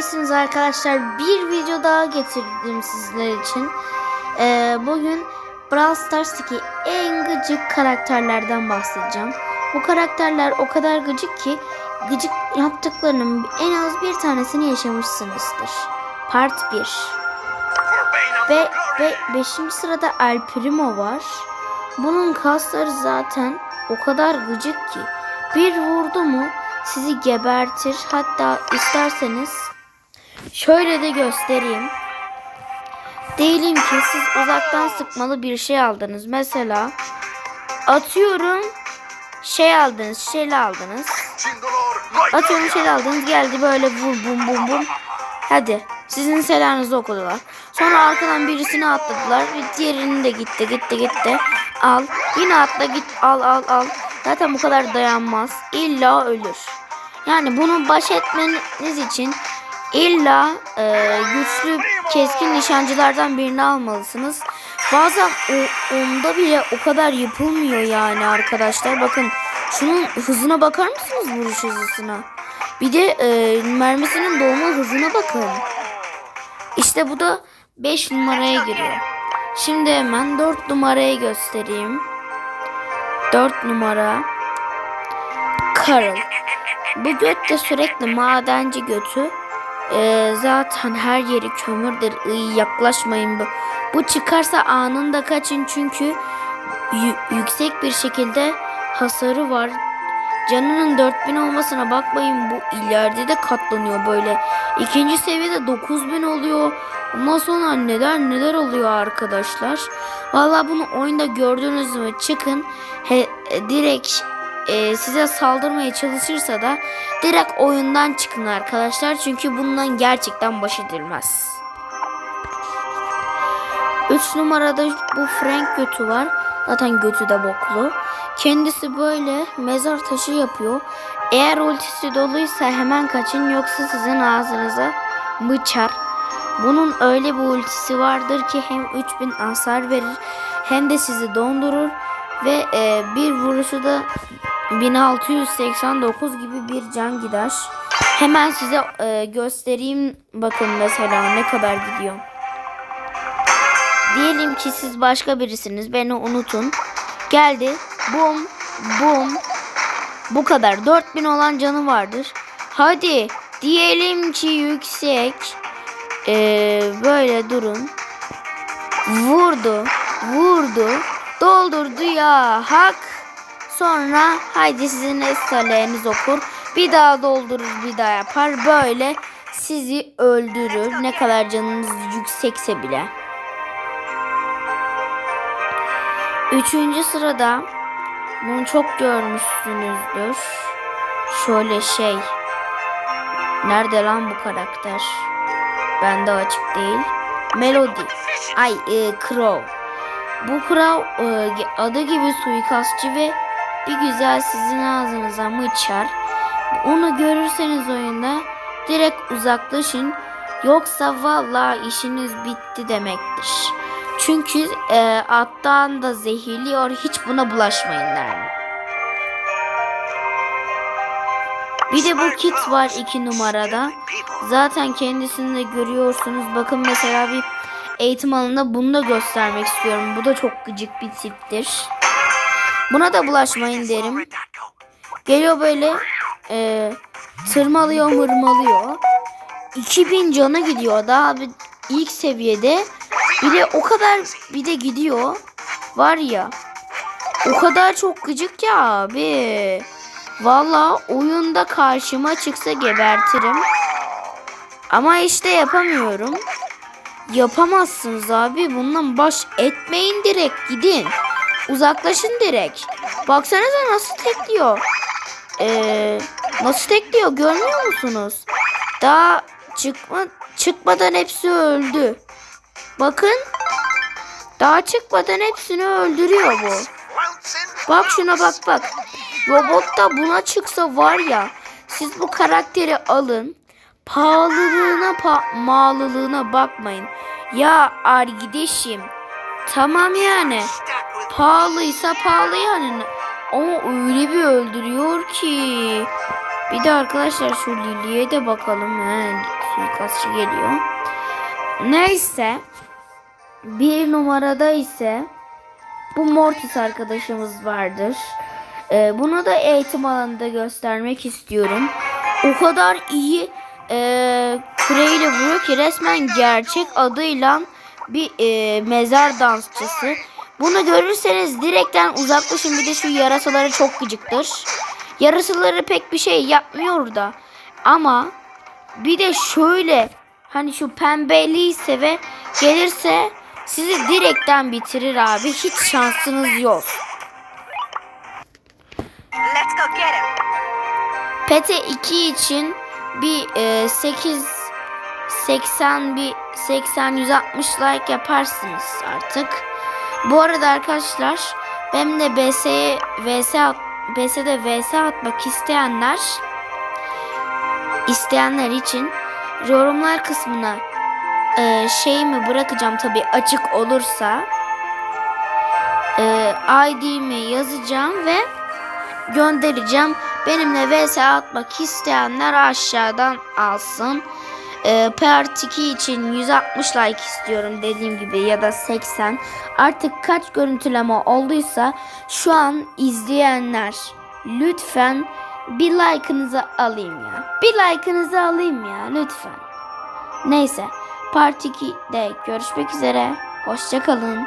İyisiniz arkadaşlar. Bir video daha getirdim sizler için. Ee, bugün Brawl Stars'taki en gıcık karakterlerden bahsedeceğim. Bu karakterler o kadar gıcık ki gıcık yaptıklarının en az bir tanesini yaşamışsınızdır. Part 1. Ve, ve 5. sırada El Primo var. Bunun kasları zaten o kadar gıcık ki bir vurdu mu sizi gebertir. Hatta isterseniz şöyle de göstereyim. Diyelim ki siz uzaktan sıkmalı bir şey aldınız. Mesela atıyorum şey aldınız, şeyle aldınız. Atıyorum şey aldınız geldi böyle vur bum bum bum. Hadi sizin selamınızı okudular. Sonra arkadan birisini atladılar. Bir diğerini de gitti gitti gitti. Al. Yine atla git al al al. Zaten bu kadar dayanmaz. İlla ölür. Yani bunu baş etmeniz için illa e, güçlü keskin nişancılardan birini almalısınız. Bazen o, onda bile o kadar yapılmıyor yani arkadaşlar. Bakın şunun hızına bakar mısınız vuruş hızına? Bir de e, mermisinin dolma hızına bakın. İşte bu da 5 numaraya giriyor. Şimdi hemen 4 numaraya göstereyim. 4 numara. Carol. Bu göt de sürekli madenci götü. Ee, zaten her yeri kömürdür. Iy, yaklaşmayın bu. Bu çıkarsa anında kaçın çünkü yü- yüksek bir şekilde hasarı var. Canının 4000 olmasına bakmayın bu ileride de katlanıyor böyle. İkinci seviyede 9000 oluyor. Ondan sonra neler neler oluyor arkadaşlar. Vallahi bunu oyunda gördünüz mü çıkın he, direkt e, size saldırmaya çalışırsa da direkt oyundan çıkın arkadaşlar. Çünkü bundan gerçekten baş edilmez. 3 numarada bu Frank götü var. Zaten götü de boklu. Kendisi böyle mezar taşı yapıyor. Eğer ultisi doluysa hemen kaçın yoksa sizin ağzınıza bıçar. Bunun öyle bir ultisi vardır ki hem 3000 hasar verir hem de sizi dondurur ve e, bir vuruşu da 1689 gibi bir can gider. Hemen size e, göstereyim bakın mesela ne kadar gidiyor. Diyelim ki siz başka birisiniz. Beni unutun. Geldi. Bum. Bum. Bu kadar. 4000 olan canı vardır. Hadi. Diyelim ki yüksek. Ee, böyle durun. Vurdu. Vurdu. Doldurdu ya. Hak. Sonra haydi sizin estalleriniz okur. Bir daha doldurur bir daha yapar. Böyle sizi öldürür. Ne kadar canınız yüksekse bile. Üçüncü sırada bunu çok görmüşsünüzdür. Şöyle şey. Nerede lan bu karakter? Bende açık değil. Melody. Ay e, Crow. Bu Crow e, adı gibi suikastçı ve bir güzel sizin ağzınıza mıçar. Onu görürseniz oyunda direkt uzaklaşın. Yoksa vallahi işiniz bitti demektir. Çünkü e, alttan da zehirliyor. Hiç buna bulaşmayın derim. Bir de bu kit var iki numarada. Zaten kendisini de görüyorsunuz. Bakın mesela bir eğitim alanında bunu da göstermek istiyorum. Bu da çok gıcık bir tiptir. Buna da bulaşmayın derim. Geliyor böyle e, tırmalıyor mırmalıyor. 2000 canı gidiyor daha bir ilk seviyede. Bir de o kadar bir de gidiyor. Var ya. O kadar çok gıcık ya abi. Valla oyunda karşıma çıksa gebertirim. Ama işte yapamıyorum. Yapamazsınız abi. Bundan baş etmeyin direkt gidin. Uzaklaşın direkt. Baksanıza nasıl tekliyor. Ee, nasıl tekliyor görmüyor musunuz? Daha çıkma, çıkmadan hepsi öldü. Bakın. Daha çıkmadan hepsini öldürüyor bu. Bak şuna bak bak. Robot da buna çıksa var ya. Siz bu karakteri alın. Pahalılığına pa malılığına bakmayın. Ya arkadaşım. Tamam yani. Pahalıysa pahalı yani. Ama öyle bir öldürüyor ki. Bir de arkadaşlar şu Lily'ye de bakalım. He, suikastçı geliyor. Neyse. Bir numarada ise bu Mortis arkadaşımız vardır. Ee, bunu da eğitim alanında göstermek istiyorum. O kadar iyi e, küreyle vuruyor ki resmen gerçek adıyla bir e, mezar dansçısı. Bunu görürseniz direkten uzaklaşın. Bir de şu yarasaları çok gıcıktır. Yarasaları pek bir şey yapmıyor da. Ama bir de şöyle hani şu pembeliyse ve gelirse sizi direkten bitirir abi. Hiç şansınız yok. Let's go get him. PT 2 için bir e, 8 80 bir 80 160 like yaparsınız artık. Bu arada arkadaşlar benim de BS'ye VS at, BS'de VS atmak isteyenler isteyenler için yorumlar kısmına e, şeyimi bırakacağım tabi açık olursa e, ID'mi yazacağım ve göndereceğim. Benimle vs atmak isteyenler aşağıdan alsın. Ee, Part 2 için 160 like istiyorum dediğim gibi ya da 80. Artık kaç görüntüleme olduysa şu an izleyenler lütfen bir like'ınızı alayım ya. Bir like'ınızı alayım ya lütfen. Neyse Part 2'de görüşmek üzere. Hoşçakalın.